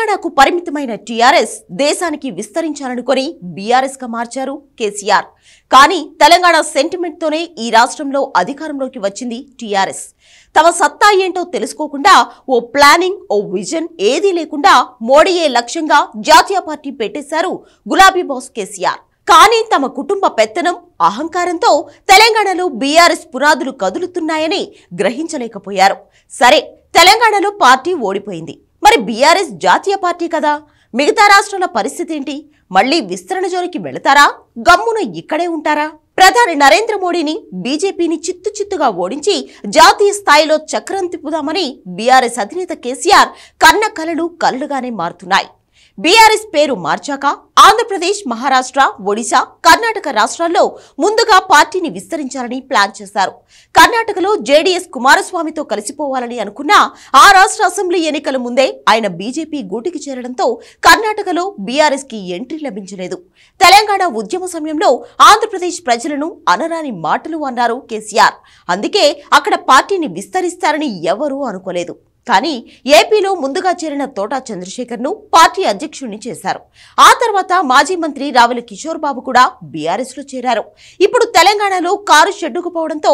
తెలంగాణకు పరిమితమైన టీఆర్ఎస్ దేశానికి విస్తరించాలనుకొని బీఆర్ఎస్గా మార్చారు కేసీఆర్. కానీ తెలంగాణ సెంటిమెంట్తోనే ఈ రాష్ట్రంలో అధికారంలోకి వచ్చింది టీఆర్ఎస్. తమ సత్తా ఏంటో తెలుసుకోకుండా ఓ ప్లానింగ్ ఓ విజన్ ఏదీ లేకుండా మోడీయే లక్ష్యంగా జాతీయ పార్టీ పెట్టేశారు గులాబీ బాస్ కేసీఆర్. కానీ తమ కుటుంబ పెత్తనం అహంకారంతో తెలంగాణలో బీఆర్ఎస్ పునాదులు కదులుతున్నాయని గ్రహించలేకపోయారు. సరే తెలంగాణలో పార్టీ ఓడిపోయింది. మరి బీఆర్ఎస్ జాతీయ పార్టీ కదా? మిగతా రాష్ట్రాల పరిస్థితి ఏంటి? మళ్ళీ విస్తరణ జోలికి వెళతారా? గమ్మున ఇక్కడే ఉంటారా? ప్రధాని నరేంద్ర మోడీని బీజేపీని చిత్తు చిత్తుగా ఓడించి జాతీయ స్థాయిలో చక్రం తిప్పుదామని బీఆర్ఎస్ అధినేత కేసీఆర్ కన్న కలలు కలలుగానే మారుతున్నాయి. బీఆర్ఎస్ పేరు మార్చాక ఆంధ్రప్రదేశ్ మహారాష్ట్ర ఒడిశా కర్ణాటక రాష్ట్రాల్లో ముందుగా పార్టీని విస్తరించాలని ప్లాన్ చేశారు. కర్ణాటకలో జేడీఎస్ కుమారస్వామితో కలిసిపోవాలని అనుకున్నా ఆ రాష్ట్ర అసెంబ్లీ ఎన్నికల ముందే ఆయన బీజేపీ గూటికి చేరడంతో కర్ణాటకలో బీఆర్ఎస్కి ఎంట్రీ లభించలేదు. తెలంగాణ ఉద్యమ సమయంలో ఆంధ్రప్రదేశ్ ప్రజలను అనరాని మాటలు అన్నారు కేసీఆర్. అందుకే అక్కడ పార్టీని విస్తరిస్తారని ఎవరూ అనుకోలేదు. కానీ ఏపీలో ముందుగా చేరిన తోటా చంద్రశేఖర్ను పార్టీ అధ్యక్షుడిని చేశారు. ఆ తర్వాత మాజీ మంత్రి రావుల కిషోర్ బాబు కూడా బీఆర్ఎస్లో చేరారు. ఇప్పుడు తెలంగాణలో కారు షెడ్డుకుపోవడంతో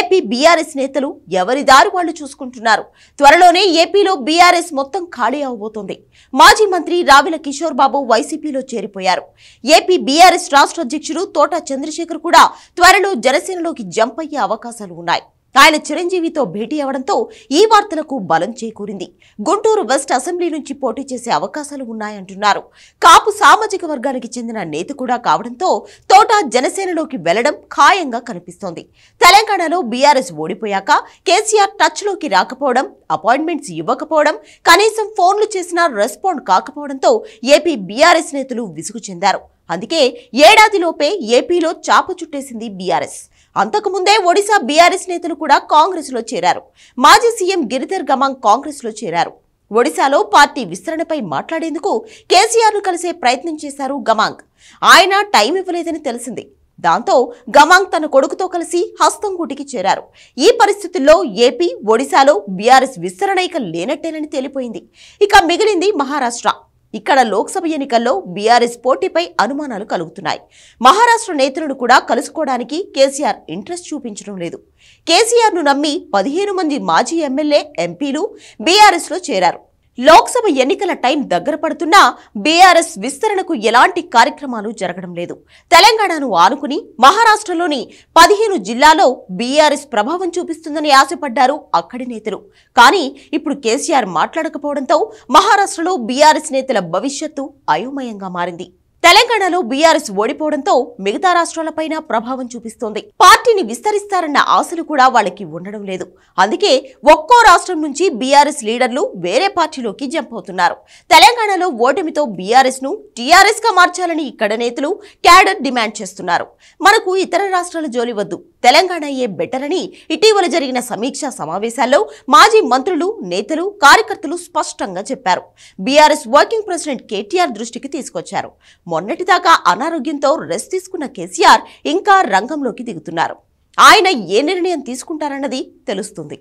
ఏపీ బీఆర్ఎస్ నేతలు ఎవరి దారి వాళ్ళు చూసుకుంటున్నారు. త్వరలోనే ఏపీలో బీఆర్ఎస్ మొత్తం ఖాళీ అవబోతోంది. మాజీ మంత్రి రావిల కిషోర్ బాబు వైసీపీలో చేరిపోయారు. ఏపీ బీఆర్ఎస్ రాష్ట్ర అధ్యక్షుడు తోటా చంద్రశేఖర్ కూడా త్వరలో జనసేనలోకి జంప్ అయ్యే అవకాశాలు ఉన్నాయి. ఆయన చిరంజీవితో భేటీ అవడంతో ఈ వార్తలకు బలం చేకూరింది. గుంటూరు వెస్ట్ అసెంబ్లీ నుంచి పోటీ చేసే అవకాశాలు ఉన్నాయంటున్నారు. కాపు సామాజిక వర్గానికి చెందిన నేత కూడా కావడంతో తోట జనసేనలోకి వెళ్ళడం ఖాయంగా కనిపిస్తోంది. తెలంగాణలో బీఆర్ఎస్ ఓడిపోయాక కేసీఆర్ టచ్లోకి రాకపోవడం అపాయింట్మెంట్స్ ఇవ్వకపోవడం కనీసం ఫోన్లు చేసినా రెస్పాండ్ కాకపోవడంతో ఏపీ బీఆర్ఎస్ నేతలు విసుగు చెందారు. అందుకే ఏడాదిలోపే ఏపీలో చాప చుట్టేసింది బీఆర్ఎస్. అంతకుముందే ఒడిశా బీఆర్ఎస్ నేతలు కూడా కాంగ్రెస్లో చేరారు. మాజీ సీఎం గిరిధర్ గమాంగ్ కాంగ్రెస్లో చేరారు. ఒడిశాలో పార్టీ విస్తరణపై మాట్లాడేందుకు కేసీఆర్ను కలిసే ప్రయత్నం చేశారు గమాంగ్. ఆయన టైం ఇవ్వలేదని తెలిసింది. దాంతో గమాంగ్ తన కొడుకుతో కలిసి హస్తంగూటికి చేరారు. ఈ పరిస్థితుల్లో ఏపీ ఒడిశాలో బీఆర్ఎస్ విస్తరణ ఇక లేనట్టేనని తేలిపోయింది. ఇక మిగిలింది మహారాష్ట్ర. ఇక్కడ లోక్సభ ఎన్నికల్లో బీఆర్ఎస్ పోటీపై అనుమానాలు కలుగుతున్నాయి. మహారాష్ట్ర నేతలను కూడా కలుసుకోవడానికి కేసీఆర్ ఇంట్రెస్ట్ చూపించడం లేదు. కేసీఆర్ను నమ్మి పదిహేను మంది మాజీ ఎమ్మెల్యే ఎంపీలు బీఆర్ఎస్లో చేరారు. లోక్సభ ఎన్నికల టైం దగ్గర పడుతున్నా బీఆర్ఎస్ విస్తరణకు ఎలాంటి కార్యక్రమాలు జరగడం లేదు. తెలంగాణను ఆనుకుని మహారాష్ట్రలోని పదిహేను జిల్లాలో బీఆర్ఎస్ ప్రభావం చూపిస్తుందని ఆశపడ్డారు అక్కడి నేతలు. కానీ ఇప్పుడు కేసీఆర్ మాట్లాడకపోవడంతో మహారాష్ట్రలో బీఆర్ఎస్ నేతల భవిష్యత్తు అయోమయంగా మారింది. తెలంగాణలో బీఆర్ఎస్ ఓడిపోవడంతో మిగతా రాష్ట్రాలపైన ప్రభావం చూపిస్తోంది. పార్టీని విస్తరిస్తారన్న ఆశలు కూడా వాళ్ళకి ఉండడం లేదు. అందుకే ఒక్కో రాష్ట్రం నుంచి బీఆర్ఎస్ లీడర్లు వేరే పార్టీలోకి జంప్ అవుతున్నారు. తెలంగాణలో ఓటమితో బీఆర్ఎస్ను టీఆర్ఎస్గా మార్చాలని ఇక్కడ నేతలు క్యాడర్ డిమాండ్ చేస్తున్నారు. మనకు ఇతర రాష్ట్రాల జోలి వద్దు. తెలంగాణ ఏ బెటర్ అని ఇటీవల జరిగిన సమీక్షా సమావేశాల్లో మాజీ మంత్రులు నేతలు కార్యకర్తలు స్పష్టంగా చెప్పారు. బీఆర్ఎస్ వర్కింగ్ ప్రెసిడెంట్ కేటీఆర్ దృష్టికి తీసుకొచ్చారు. మొన్నటిదాకా అనారోగ్యంతో రెస్ట్ తీసుకున్న కేసీఆర్ ఇంకా రంగంలోకి దిగుతున్నారు. ఆయన ఏ నిర్ణయం తీసుకుంటారన్నది తెలుస్తుంది.